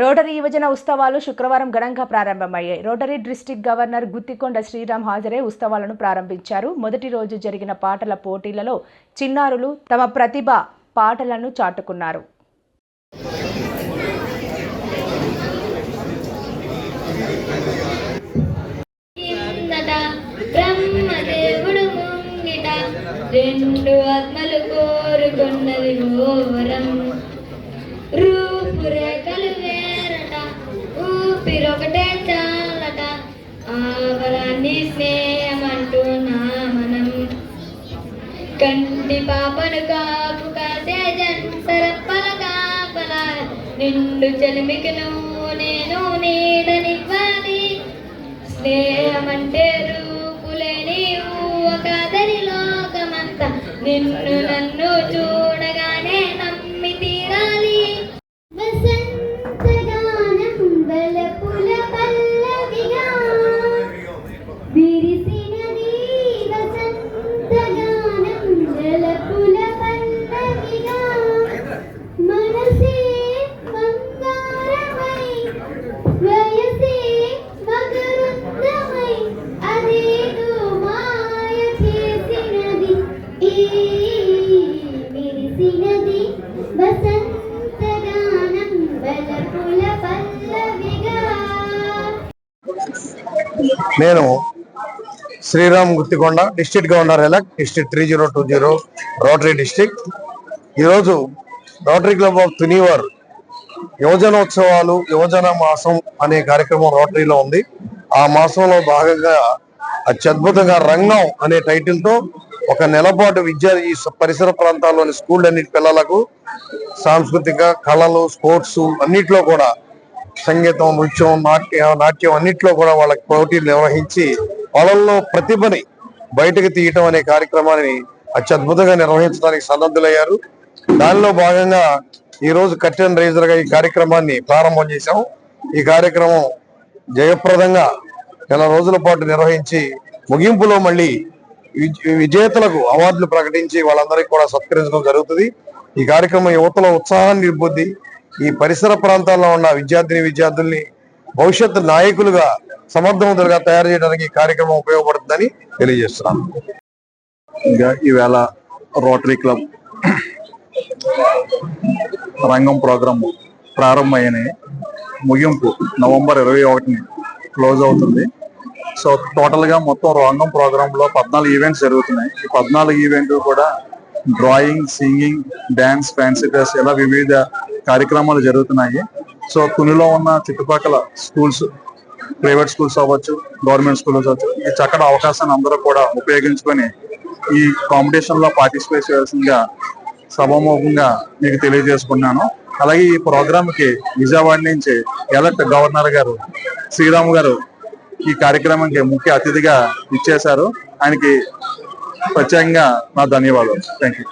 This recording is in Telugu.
రోటరీ యువజన ఉత్సవాలు శుక్రవారం ఘనంగా ప్రారంభమయ్యాయి. Rotary district governor Guttikonda Sriram హాజరై ఉత్సవాలను ప్రారంభించారు. మొదటి రోజు జరిగిన పాటల పోటీలలో చిన్నారులు తమ ప్రతిభ పాటలను చాటుకున్నారు. రెండు ఆత్మలు కోరుకున్నది వేరట చాలట ఆవరాన్ని స్నేహమంటూ నా మనం కంటి పాపను కాపు కాసే జంటరప్పల కాపల. నిండు చలిమికను నేను నీడనివ్వాలి. స్నేహమంటే రూపులేని కాదని లోకమంతా. నిన్ను నన్ను చూ నేను Sriram Guttikonda district governor elect district three zero two zero rotary district ఈరోజు రోటరీ క్లబ్ ఆఫ్ తునివర్ యువజనోత్సవాలు యువజన మాసం అనే కార్యక్రమం రోటరీలో ఉంది. ఆ మాసంలో భాగంగా అత్యద్భుతంగా రంగం అనే టైటిల్తో ఒక నెలపాటు విద్య ఈ పరిసర ప్రాంతాల్లోని స్కూల్ అన్నిటి పిల్లలకు సాంస్కృతిక కళలు స్పోర్ట్స్ అన్నిట్లో కూడా సంగీతం నృత్యం నాట్యం నాట్యం అన్నింటిలో కూడా వాళ్ళకి పోటీలు నిర్వహించి వాళ్ళల్లో ప్రతిభని బయటకు తీయటం అనే కార్యక్రమాన్ని అత్యద్భుతంగా నిర్వహించడానికి సన్నద్ధులయ్యారు. దానిలో భాగంగా ఈ రోజు రేజర్గా ఈ కార్యక్రమాన్ని ప్రారంభం చేశాం. ఈ కార్యక్రమం జయప్రదంగా నెల రోజుల పాటు నిర్వహించి ముగింపులో మళ్ళీ విజేతలకు అవార్డులు ప్రకటించి వాళ్ళందరికీ కూడా సత్కరించడం జరుగుతుంది. ఈ కార్యక్రమం యువతలో ఉత్సాహాన్ని నింపుద్ది. ఈ పరిసర ప్రాంతాల్లో ఉన్న విద్యార్థిని విద్యార్థుల్ని భవిష్యత్తు నాయకులుగా సమర్థవంతులుగా తయారు చేయడానికి ఈ కార్యక్రమం ఉపయోగపడుతుందని తెలియజేస్తున్నాను. ఇంకా ఈవేళ రోటరీ క్లబ్ రంగం ప్రోగ్రాం ప్రారంభమైన ముగింపు నవంబర్ ఇరవై ఒకటిని క్లోజ్ అవుతుంది. సో టోటల్గా మొత్తం రంగం ప్రోగ్రాంలో పద్నాలుగు ఈవెంట్స్ జరుగుతున్నాయి. ఈ పద్నాలుగు ఈవెంట్లు కూడా drawing singing dance fancy dress ఇలా వివిధ కార్యక్రమాలు జరుగుతున్నాయి. సో కునిలో ఉన్న చుట్టుపక్కల స్కూల్స్ ప్రైవేట్ స్కూల్స్ అవ్వచ్చు గవర్నమెంట్ స్కూల్స్ అవ్వచ్చు ఈ చక్కటి అవకాశాన్ని అందరూ కూడా ఉపయోగించుకొని ఈ కాంపిటీషన్లో పార్టిసిపేట్ చేయాల్సిందిగా సభాముఖంగా మీకు తెలియజేసుకున్నాను. అలాగే ఈ ప్రోగ్రామ్కి విజయవాడ నుంచి ఎలక్ట్ గవర్నర్ గారు శ్రీరామ్ గారు ఈ కార్యక్రమానికి ముఖ్య అతిథిగా ఇచ్చేశారు. ఆయనకి ప్రత్యేకంగా నా ధన్యవాదాలు. Thank you